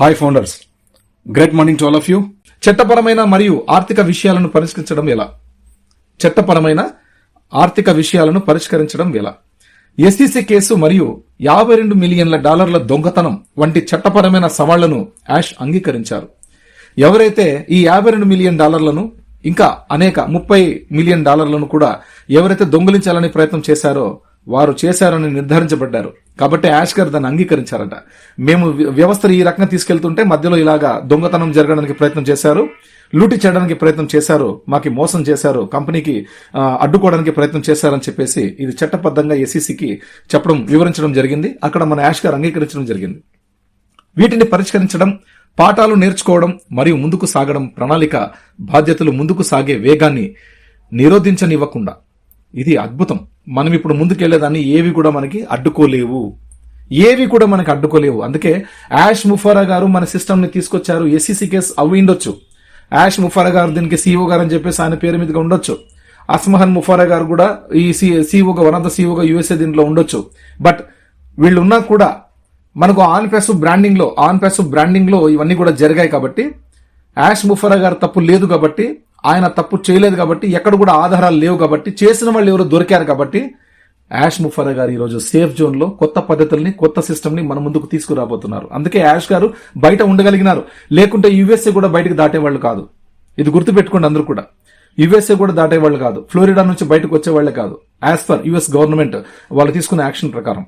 Hi founders great morning to all of you చట్టపరమైన మరియు ఆర్థిక విషయాలను పరిష్కరించడం ఎలా? చట్టపరమైన ఆర్థిక విషయాలను పరిష్కరించడం ఎలా? ఎస్సీసీ కేసు మరియు యాభై రెండు మిలియన్ల డాలర్ల దొంగతనం వంటి చట్టపరమైన సవాళ్ళను యాష్ అంగీకరించారు. ఎవరైతే ఈ యాభై రెండు మిలియన్ డాలర్లను ఇంకా అనేక ముప్పై మిలియన్ డాలర్లను కూడా ఎవరైతే దొంగిలించాలని ప్రయత్నం చేశారో వారు చేశారని నిర్ధారించబడ్డారు. కాబట్టి యాష్ దాన్ని అంగీకరించారట. మేము వ్య- వ్యవస్థను ఈ రకంగా తీసుకెళ్తుంటే మధ్యలో ఇలాగా దొంగతనం జరగడానికి ప్రయత్నం చేశారు. లూటి చేయడానికి ప్రయత్నం చేశారు. మాకి మోసం చేశారు. కంపెనీకి అడ్డుకోవడానికి ప్రయత్నం చేశారని చెప్పేసి ఇది చట్టబద్ధంగా ఎస్ఈసికి చెప్పడం వివరించడం జరిగింది. అక్కడ మన యాష్కర్ అంగీకరించడం జరిగింది. వీటిని పరిష్కరించడం పాఠాలు నేర్చుకోవడం మరియు ముందుకు సాగడం ప్రణాళిక బాధ్యతలు ముందుకు సాగే వేగాన్ని నిరోధించనివ్వకుండా. ఇది అద్భుతం. మనం ఇప్పుడు ముందుకెళ్ళేదాన్ని ఏవి కూడా మనకి అడ్డుకోలేవు. ఏవి కూడా మనకి అడ్డుకోలేవు. అందుకే యాష్ ముఫారా గారు మన సిస్టమ్ని తీసుకొచ్చారు. ఎస్సీసీ కేసు అవి ఉండొచ్చు. యాష్ ముఫారా గారు దీనికి సీఓ గారు అని చెప్పేసి ఆయన పేరు మీదుగా ఉండొచ్చు. అస్మహన్ ముఫారా గారు కూడా ఈ సీఓగా వన్ ఆఫ్ ద సీఓగా యూఎస్ఏ దీంట్లో ఉండొచ్చు. బట్ వీళ్ళు ఉన్నా కూడా మనకు ఆన్ ప్యాసివ్ బ్రాండింగ్లో ఆన్ ప్యాసివ్ బ్రాండింగ్లో ఇవన్నీ కూడా జరిగాయి కాబట్టి యాష్ ముఫారా గారు తప్పు లేదు కాబట్టి ఆయన తప్పు చేయలేదు కాబట్టి ఎక్కడ కూడా ఆధారాలు లేవు కాబట్టి చేసిన వాళ్ళు ఎవరు దొరికారు కాబట్టి యాష్ ముఫరా గారు ఈరోజు సేఫ్ జోన్లో కొత్త పద్ధతుల్ని కొత్త సిస్టమ్ని మన ముందుకు తీసుకురాబోతున్నారు. అందుకే యాష్ గారు బయట ఉండగలిగినారు. లేకుంటే యుఎస్ఏ కూడా బయటకు దాటేవాళ్ళు కాదు. ఇది గుర్తుపెట్టుకోండి అందరూ కూడా. యుఎస్ఏ కూడా దాటేవాళ్ళు కాదు. ఫ్లోరిడా నుంచి బయటకు వచ్చేవాళ్ళే కాదు. యాజ్ పర్ యుఎస్ గవర్నమెంట్ వాళ్ళు తీసుకున్న యాక్షన్ ప్రకారం.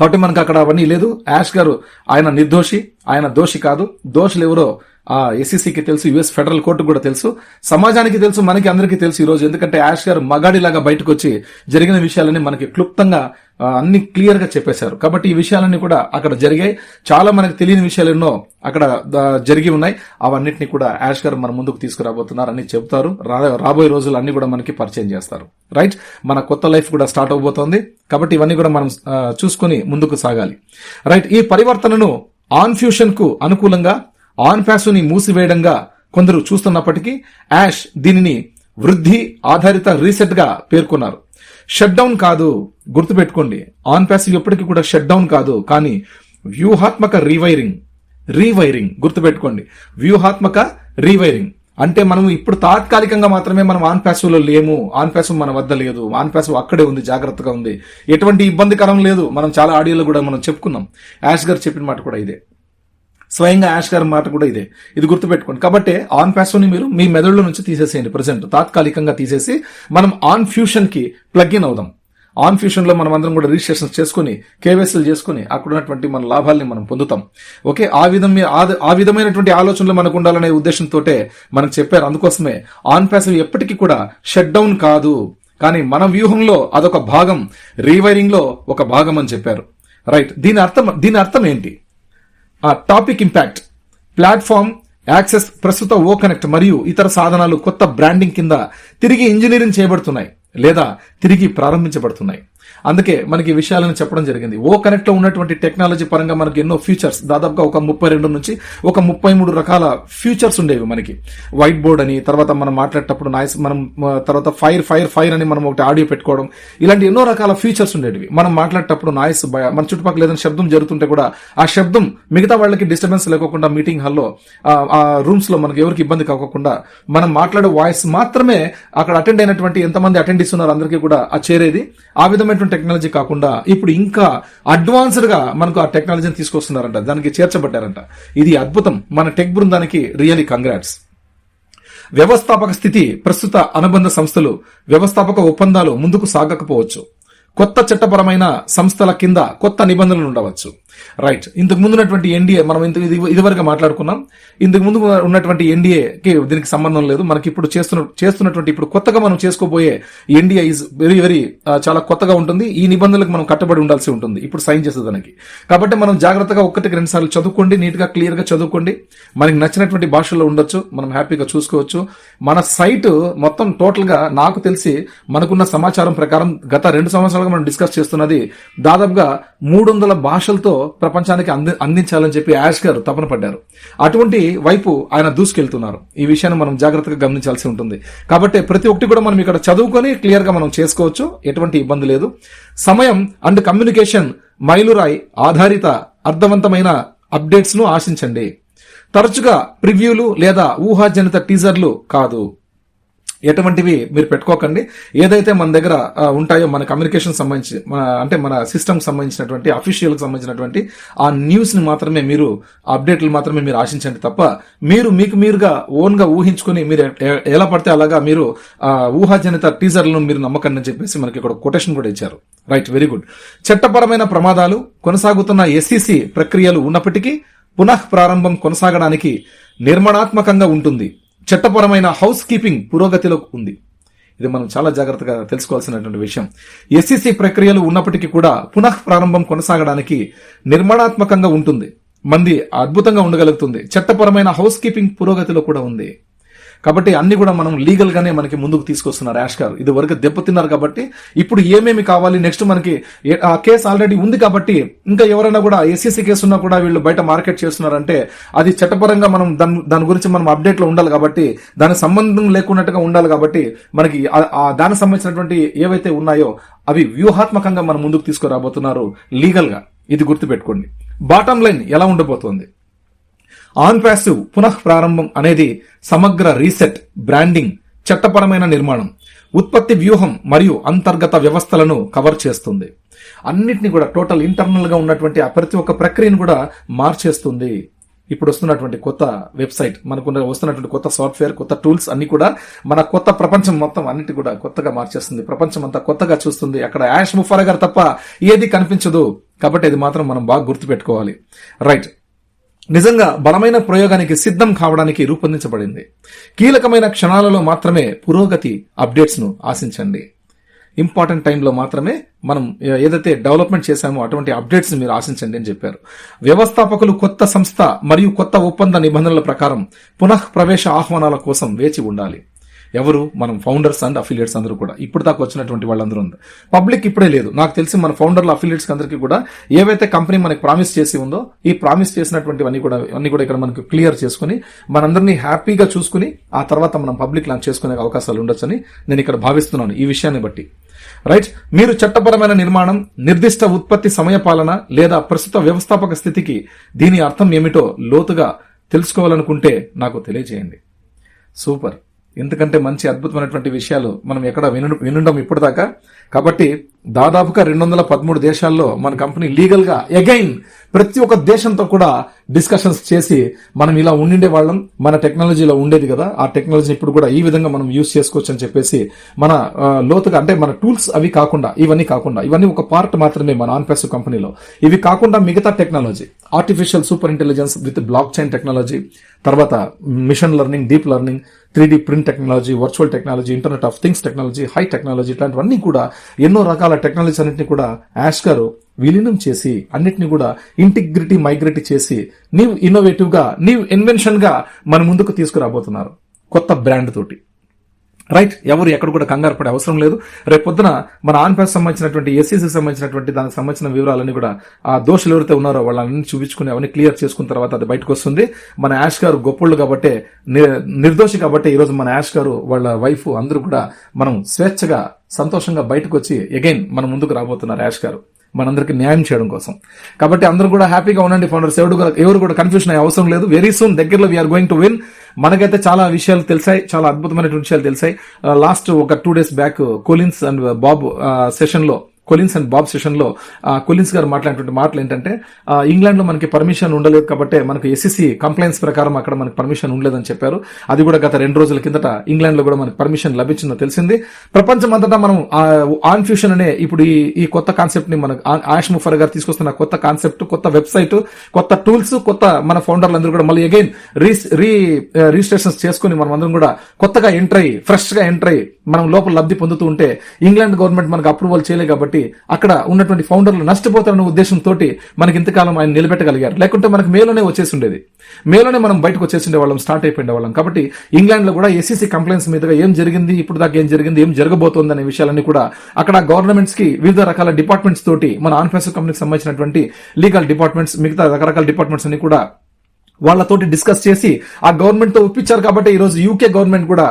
కాబట్టి మనకు అక్కడ అవన్నీ లేదు. యాష్ గారు ఆయన నిర్దోషి ఆయన దోషి కాదు. దోషులు ఎవరో ఆ ఎస్సీసీకి తెలుసు యుఎస్ ఫెడరల్ కోర్టు కూడా తెలుసు. సమాజానికి తెలుసు మనకి అందరికీ తెలుసు ఈ రోజు. ఎందుకంటే యాష్ గారు మగాడిలాగా బయటకు వచ్చి జరిగిన విషయాలని మనకి క్లుప్తంగా అన్ని క్లియర్గా చెప్పేశారు. కాబట్టి ఈ విషయాలన్నీ కూడా అక్కడ జరిగాయి. చాలా మనకు తెలియని విషయాలు ఎన్నో అక్కడ జరిగి ఉన్నాయి. అవన్నిటిని కూడా యాష్ గారు మన ముందుకు తీసుకురాబోతున్నారు. అని చెప్తారు రాబోయే రోజులు అన్ని కూడా మనకి పరిచయం చేస్తారు. రైట్? మన కొత్త లైఫ్ కూడా స్టార్ట్ అవబోతోంది. కాబట్టి ఇవన్నీ కూడా మనం చూసుకుని చూసుకొని ముందుకు సాగాలి. రైట్? ఈ పరివర్తనను ఆన్ఫ్యూషన్కు అనుకూలంగా ఆన్ ప్యాసుని మూసివేయడంగా కొందరు చూస్తున్నప్పటికీ యాష్ దీనిని వృద్ధి ఆధారిత రీసెట్గా పేర్కొన్నారు. షట్ డౌన్ కాదు గుర్తుపెట్టుకోండి. ఆన్ ప్యాసివ్ ఎప్పటికీ కూడా షట్ డౌన్ కాదు కానీ వ్యూహాత్మక రీవైరింగ్ రీవైరింగ్ గుర్తుపెట్టుకోండి. వ్యూహాత్మక రీవైరింగ్. అంటే మనం ఇప్పుడు తాత్కాలికంగా మాత్రమే మనం ఆన్ ప్యాసివ్ లేము ఆన్ ప్యాసివ్ మన వద్ద లేదు ఆన్ ప్యాసివ్ అక్కడే ఉంది జాగ్రత్తగా ఉంది. ఎటువంటి ఇబ్బందికరం లేదు మనం చాలా ఆడియోలో కూడా మనం చెప్పుకున్నాం. యాష్ గారు చెప్పిన మాట కూడా ఇదే. స్వయంగా యాష్ గారి మాట కూడా ఇదే. ఇది గుర్తుపెట్టుకోండి. కాబట్టి ఆన్ ప్యాసివ్ మీరు మీ మెదడులో నుంచి తీసేసేయండి ప్రజెంట్ తాత్కాలికంగా తీసేసి మనం ఆన్ ఫ్యూషన్కి ప్లగ్ ఇన్ అవుదాం. ఆన్ ఫ్యూషన్లో మనం అందరం కూడా రిజిస్ట్రేషన్ చేసుకుని కేవైసీలు చేసుకుని అక్కడ ఉన్నటువంటి మన లాభాల్ని మనం పొందుతాం. ఓకే? ఆ విధం ఆ- ఆ విధమైనటువంటి ఆలోచనలు మనకు ఉండాలనే ఉద్దేశంతో మనకు చెప్పారు. అందుకోసమే ఆన్ ప్యాసివ్ ఎప్పటికీ కూడా షట్ డౌన్ కాదు. కానీ మన వ్యూహంలో అదొక భాగం రీవైరింగ్లో ఒక భాగం అని చెప్పారు. రైట్ దీని అర్థం దీని అర్థం ఏంటి? ఆ టాపిక్ ఇంపాక్ట్. ప్లాట్ఫామ్ యాక్సెస్ ప్రస్తుత ఓ కనెక్ట్ మరియు ఇతర సాధనాలు కొత్త బ్రాండింగ్ కింద తిరిగి ఇంజనీరింగ్ చేయబడుతున్నాయి లేదా తిరిగి ప్రారంభించబడుతున్నాయి. అందుకే మనకి ఈ విషయాలను చెప్పడం జరిగింది. ఓ కనెక్ట్లో ఉన్నటువంటి టెక్నాలజీ పరంగా మనకి ఎన్నో ఫ్యూచర్స్ దాదాపుగా ఒక ముప్పై రెండు నుంచి ఒక ముప్పై మూడు రకాల ఫ్యూచర్స్ ఉండేవి మనకి. వైట్ బోర్డ్ అని తర్వాత మనం మాట్లాడేటప్పుడు నాయిస్ మనం తర్వాత ఫైర్ ఫైర్ ఫైర్ అని మనం ఒకటి ఆడియో పెట్టుకోవడం. ఇలాంటి ఎన్నో రకాల ఫ్యూచర్స్ ఉండేవి మనం మాట్లాడేటప్పుడు నాయిస్ మన చుట్టుపక్కల ఏదైనా శబ్దం జరుగుతుంటే కూడా ఆ శబ్దం మిగతా వాళ్ళకి డిస్టర్బెన్స్ లేకోకుండా మీటింగ్ హాల్లో ఆ రూమ్స్లో మనకి ఎవరికి ఇబ్బంది కాకుండా మనం మాట్లాడే వాయిస్ మాత్రమే అక్కడ అటెండ్ అయినటువంటి ఎంతమంది అటెండ్ ఇస్తున్నారు అందరికీ కూడా ఆ చేరేది. ఆ విధమైనటువంటి టెక్నాలజీ కాకుండా ఇప్పుడు ఇంకా అడ్వాన్స్డ్గా మనకు ఆ టెక్నాలజీని తీసుకొస్తున్నారంట. దానికి చేర్చబడ్డారంట. ఇది అద్భుతం. మన టెక్ బృందానికి రియలీ కంగ్రాట్స్ వ్యవస్థాపక స్థితి ప్రస్తుత అనుబంధ సంస్థలు వ్యవస్థాపక ఒప్పందాలు ముందుకు సాగకపోవచ్చు. కొత్త చట్టపరమైన సంస్థల కింద కొత్త నిబంధనలు ఉండవచ్చు. రైట్ ఇంతకు ముందు ఉన్నటువంటి ఎన్డీఏ మనం ఇంత ఇది ఇదివరకు మాట్లాడుకున్నాం. ఇంతకు ముందు ఉన్నటువంటి ఎన్డీఏకి దీనికి సంబంధం లేదు. మనకి ఇప్పుడు చేస్తున్న చేస్తున్నటువంటి ఇప్పుడు కొత్తగా మనం చేసుకోబోయే ఎన్డీఏ ఇస్ వెరీ వెరీ చాలా కొత్తగా ఉంటుంది. ఈ నిబంధనలకు మనం కట్టుబడి ఉండాల్సి ఉంటుంది. ఇప్పుడు సైన్ చేసేదానికి కాబట్టి మనం జాగ్రత్తగా ఒక్కటికి రెండు సార్లు చదువుకోండి. నీట్గా క్లియర్గా చదువుకోండి. మనకి నచ్చినటువంటి భాషల్లో ఉండొచ్చు. మనం హ్యాపీగా చూసుకోవచ్చు. మన సైట్ మొత్తం టోటల్గా నాకు తెలిసి మనకున్న సమాచారం ప్రకారం గత రెండు సంవత్సరాలుగా మనం డిస్కస్ చేస్తున్నది దాదాపుగా మూడు వందల భాషలతో ప్రపంచానికి అంది అందించాలని చెప్పి యాష్ గారు తపన పడ్డారు. అటువంటి వైపు ఆయన దూసుకెళ్తున్నారు. ఈ విషయాన్ని మనం జాగ్రత్తగా గమనించాల్సి ఉంటుంది. కాబట్టి ప్రతి ఒక్కటి కూడా మనం ఇక్కడ చదువుకొని క్లియర్గా మనం చేసుకోవచ్చు. ఎటువంటి ఇబ్బంది లేదు. సమయం అండ్ కమ్యూనికేషన్ మైలురాయి ఆధారిత అర్థవంతమైన అప్డేట్స్ను ఆశించండి. తరచుగా ప్రివ్యూలు లేదా ఊహాజనిత టీజర్లు కాదు. ఎటువంటివి మీరు పెట్టుకోకండి. ఏదైతే మన దగ్గర ఉంటాయో మన కమ్యూనికేషన్ సంబంధించి మన అంటే మన సిస్టమ్ సంబంధించినటువంటి అఫీషియల్కి సంబంధించినటువంటి ఆ న్యూస్ని మాత్రమే మీరు అప్డేట్లు మాత్రమే మీరు ఆశించండి తప్ప మీరు మీకు మీరుగా ఓన్గా ఊహించుకొని ఊహించుకుని మీరు ఎలా పడితే అలాగా మీరు ఊహాజనిత టీజర్లను మీరు నమ్మకండి అని చెప్పేసి మనకి ఇక్కడ కొటేషన్ కూడా ఇచ్చారు. రైట్ వెరీ గుడ్ చట్టపరమైన ప్రమాదాలు కొనసాగుతున్న ఎస్సీసీ ప్రక్రియలు ఉన్నప్పటికీ పునః ప్రారంభం కొనసాగడానికి నిర్మాణాత్మకంగా ఉంటుంది. చట్టపరమైన హౌస్ కీపింగ్ పురోగతిలో ఉంది. ఇది మనం చాలా జాగ్రత్తగా తెలుసుకోవాల్సినటువంటి విషయం. ఎస్సిసి ప్రక్రియలు ఉన్నప్పటికీ కూడా పునః ప్రారంభం కొనసాగడానికి నిర్మాణాత్మకంగా ఉంటుంది. మంది అద్భుతంగా ఉండగలుగుతుంది. చట్టపరమైన హౌస్ కీపింగ్ పురోగతిలో కూడా ఉంది. కాబట్టి అన్ని కూడా మనం లీగల్ గానే మనకి ముందుకు తీసుకొస్తున్నారు యాష్ గారు. ఇది వరకు దెబ్బతిన్నారు కాబట్టి ఇప్పుడు ఏమేమి కావాలి నెక్స్ట్ మనకి ఆ కేసు ఆల్రెడీ ఉంది కాబట్టి ఇంకా ఎవరైనా కూడా ఎస్సీసీ కేసు ఉన్నా కూడా వీళ్ళు బయట మార్కెట్ చేస్తున్నారంటే అది చట్టపరంగా మనం దాని దాని గురించి మనం అప్డేట్లో ఉండాలి కాబట్టి దానికి సంబంధం లేకున్నట్టుగా ఉండాలి కాబట్టి మనకి ఆ- దానికి సంబంధించినటువంటి ఏవైతే ఉన్నాయో అవి వ్యూహాత్మకంగా మనం ముందుకు తీసుకురాబోతున్నారు లీగల్గా. ఇది గుర్తుపెట్టుకోండి. బాటం లైన్ ఎలా ఉండబోతోంది ఆన్ ప్యాసివ్ పునః ప్రారంభం అనేది సమగ్ర రీసెట్ బ్రాండింగ్ చట్టపరమైన నిర్మాణం ఉత్పత్తి వ్యూహం మరియు అంతర్గత వ్యవస్థలను కవర్ చేస్తుంది. అన్నిటిని కూడా టోటల్ ఇంటర్నల్గా ఉన్నటువంటి ఆ ప్రతి ఒక్క ప్రక్రియను కూడా మార్చేస్తుంది. ఇప్పుడు వస్తున్నటువంటి కొత్త వెబ్సైట్ మనకు వస్తున్నటువంటి కొత్త సాఫ్ట్వేర్ కొత్త టూల్స్ అన్ని కూడా మన కొత్త ప్రపంచం మొత్తం అన్నిటి కూడా కొత్తగా మార్చేస్తుంది. ప్రపంచం అంతా కొత్తగా చూస్తుంది. అక్కడ యాష్ ముఫారా గారు తప్ప ఏది కనిపించదు. కాబట్టి ఇది మాత్రం మనం బాగా గుర్తుపెట్టుకోవాలి. రైట్. నిజంగా బలమైన ప్రయోగానికి సిద్ధం కావడానికి రూపొందించబడింది. కీలకమైన క్షణాలలో మాత్రమే పురోగతి అప్డేట్స్ను ఆశించండి. ఇంపార్టెంట్ టైంలో మాత్రమే మనం ఏదైతే డెవలప్మెంట్ చేశామో అటువంటి అప్డేట్స్ మీరు ఆశించండి అని చెప్పారు. వ్యవస్థాపకులు కొత్త సంస్థ మరియు కొత్త ఒప్పంద నిబంధనల ప్రకారం పునః ప్రవేశ ఆహ్వానాల కోసం వేచి ఉండాలి. ఎవరు? మనం ఫౌండర్స్ అండ్ అఫిలియేట్స్ అందరూ కూడా. ఇప్పుడు దాకా వచ్చినటువంటి వాళ్ళందరూ ఉంది. పబ్లిక్ ఇప్పుడే లేదు. నాకు తెలిసి మన ఫౌండర్ల అఫిలియేట్స్ అందరికీ కూడా ఏవైతే కంపెనీ మనకి ప్రామిస్ చేసి ఉందో ఈ ప్రామిస్ చేసినటువంటివన్నీ కూడా అన్ని కూడా ఇక్కడ మనకు క్లియర్ చేసుకుని మనందరినీ హ్యాపీగా చూసుకుని ఆ తర్వాత మనం పబ్లిక్ లాంచ్ చేసుకునే అవకాశాలు ఉండొచ్చని నేను ఇక్కడ భావిస్తున్నాను ఈ విషయాన్ని బట్టి. రైట్ మీరు చట్టపరమైన నిర్మాణం నిర్దిష్ట ఉత్పత్తి సమయపాలన లేదా ప్రస్తుత వ్యవస్థాపక స్థితికి దీని అర్థం ఏమిటో లోతుగా తెలుసుకోవాలనుకుంటే నాకు తెలియజేయండి. సూపర్ ఎందుకంటే మంచి అద్భుతమైనటువంటి విషయాలు మనం ఎక్కడ విను వినుండం ఇప్పటిదాకా. కాబట్టి దాదాపుగా రెండు వందల పదమూడు దేశాల్లో మన కంపెనీ లీగల్గా అగైన్ ప్రతి ఒక్క దేశంతో కూడా డిస్కషన్స్ చేసి మనం ఇలా ఉండిండే వాళ్ళం మన టెక్నాలజీలో ఉండేది కదా ఆ టెక్నాలజీ ఇప్పుడు కూడా ఈ విధంగా మనం యూస్ చేసుకోవచ్చు అని చెప్పేసి మన లోతుగా అంటే మన టూల్స్ అవి కాకుండా ఇవన్నీ కాకుండా ఇవన్నీ ఒక పార్ట్ మాత్రమే మన ఆన్పాస్ కంపెనీలో. ఇవి కాకుండా మిగతా technology artificial super intelligence with blockchain technology తర్వాత machine learning deep learning three print technology virtual technology internet of things technology high technology ఇట్లాంటివన్నీ కూడా ఎన్నో రకాల టెక్నాలజీస్ అన్నింటినీ కూడా యాష్ గారు విలీనం చేసి అన్నిటిని కూడా ఇంటిగ్రిటీ మైగ్రిటీ చేసి నీవు ఇన్నోవేటివ్గా నీవు ఇన్వెన్షన్గా మన ముందుకు తీసుకురాబోతున్నారు. కొత్త బ్రాండ్ తోటి. రైట్ ఎవరు ఎక్కడ కూడా కంగారు పడే అవసరం లేదు. రేపు పొద్దున మన ఆన్ సంబంధించినటువంటి ఎస్సీసీ సంబంధించినటువంటి దానికి సంబంధించిన వివరాలన్నీ కూడా ఆ దోషులు ఎవరైతే ఉన్నారో వాళ్ళని చూపించుకుని అవన్నీ క్లియర్ చేసుకున్న తర్వాత అది బయటకు వస్తుంది. మన యాష్ గారు గొప్పళ్ళు కాబట్టి నిర్దోషి కాబట్టి ఈ రోజు మన యాష్ గారు వాళ్ళ వైఫ్ అందరూ కూడా మనం స్వేచ్ఛగా సంతోషంగా బయటకు వచ్చి అగైన్ మన ముందుకు రాబోతున్నారు యాష్ గారు. మనందరికి న్యాయం చేయడం కోసం. కాబట్టి అందరూ కూడా హ్యాపీగా ఉండండి ఫౌండర్స్. ఎవరు కూడా ఎవరు కూడా కన్ఫ్యూషన్ అయ్యే అవసరం లేదు. వెరీ సూన్ దగ్గరలో we are going to win మనకైతే చాలా విషయాలు తెలిసాయి చాలా అద్భుతమైన విషయాలు తెలిసాయి. Uh, లాస్ట్ ఒక two days back Collins and Bob సెషన్లో కొలిన్స్ అండ్ బాబ్ సెషన్లో కొలిన్స్ గారు మాట్లాడినటువంటి మాటలు ఏంటంటే ఇంగ్లాండ్లో ఇంగ్లాండ్లో మనకి పర్మిషన్ ఉండలేదు కాబట్టి మనకు ఎస్సీసీ కంప్లైంట్స్ ప్రకారం అక్కడ మనకి పర్మిషన్ ఉండలేదని చెప్పారు. అది కూడా గత రెండు రోజుల కిందట ఇంగ్లాండ్లో కూడా మనకి పర్మిషన్ లభించిందో తెలిసింది. ప్రపంచం అంతటా మనం ఆన్ ఫ్యూషన్ అనే ఇప్పుడు ఈ ఈ కొత్త కాన్సెప్ట్ని మనకు ఆయుష్ ముఫర్ గారు తీసుకొస్తున్న కొత్త కాన్సెప్ట్ కొత్త వెబ్సైట్ కొత్త టూల్స్ కొత్త మన ఫౌండర్లు అందరూ కూడా మళ్ళీ అగైన్ రీ రీ రిజిస్ట్రేషన్స్ చేసుకుని మనం అందరం కూడా కొత్తగా ఎంటర్ అయ్యి ఫ్రెష్గా ఎంటర్ అయ్యి మనం లోపల లబ్ధి పొందుతూ ఉంటే ఇంగ్లాండ్ గవర్నమెంట్ మనకు అప్రూవల్ చేయలేదు కాబట్టి అక్కడ ఉన్నటువంటి ఫౌండర్లు నష్టపోతారన్న ఉద్దేశంతో మనకి ఇంతకాలం ఆయన నిలబెట్టగలిగారు. లేకుంటే మనకు మేలోనే వచ్చేసి ఉండేది మేలోనే మనం బయటకు వచ్చేసి వాళ్ళం స్టార్ట్ అయిపోయిండే వాళ్ళం. కాబట్టి ఇంగ్లాండ్లో కూడా ఎస్సీసీ కంప్లైంట్స్ మీదుగా ఏం జరిగింది ఇప్పుడు దాకా ఏం జరిగింది ఏం జరగబోతోంది అనే విషయాలన్నీ కూడా అక్కడ గవర్నమెంట్స్కి వివిధ రకాల డిపార్ట్మెంట్స్ తోటి మన ఆన్ఫెన్సివ్ కంపెనీకి సంబంధించినటువంటి లీగల్ డిపార్ట్మెంట్స్ మిగతా రకరకాల డిపార్ట్మెంట్స్ అన్ని కూడా వాళ్ళతోటి డిస్కస్ చేసి ఆ గవర్నమెంట్తో ఒప్పించారు కాబట్టి ఈ రోజు యూకే గవర్నమెంట్ కూడా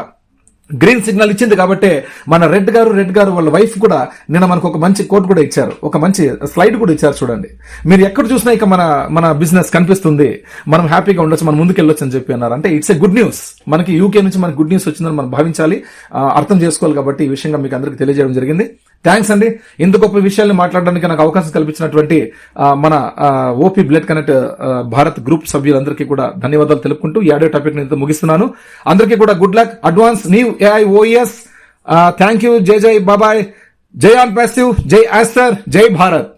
గ్రీన్ సిగ్నల్ ఇచ్చింది కాబట్టి మన రెడ్ గారు రెడ్ గారు వాళ్ళ వైఫ్ కూడా నిన్న మనకు ఒక మంచి కోట్ కూడా ఇచ్చారు. ఒక మంచి స్లైడ్ కూడా ఇచ్చారు చూడండి. మీరు ఎక్కడ చూసినా ఇక మన మన బిజినెస్ కనిపిస్తుంది. మనం హ్యాపీగా ఉండొచ్చు మనం ముందుకు వెళ్ళొచ్చు అని చెప్పి అన్నారు. అంటే ఇట్స్ ఎ గుడ్ న్యూస్ మనకి యూకే నుంచి మనకి గుడ్ న్యూస్ వచ్చిందని మనం భావించాలి. అర్థం చేసుకోవాలి కాబట్టి ఈ విషయంగా మీకు అందరికీ తెలియజేయడం జరిగింది. థ్యాంక్స్ అండి ఇంత గొప్ప విషయాల్ని మాట్లాడడానికి నాకు అవకాశం కల్పించినటువంటి మన OP blood connect Bharat group సభ్యులందరికీ కూడా ధన్యవాదాలు తెలుపుకుంటూ ఈ ఆడియో టాపిక్ నేను ముగిస్తున్నాను. అందరికీ కూడా good luck advance new AI OS thank you జై జై బాబాయ్ జై ఆన్ పాసివ్ జై ఆస్టర్ జై భారత్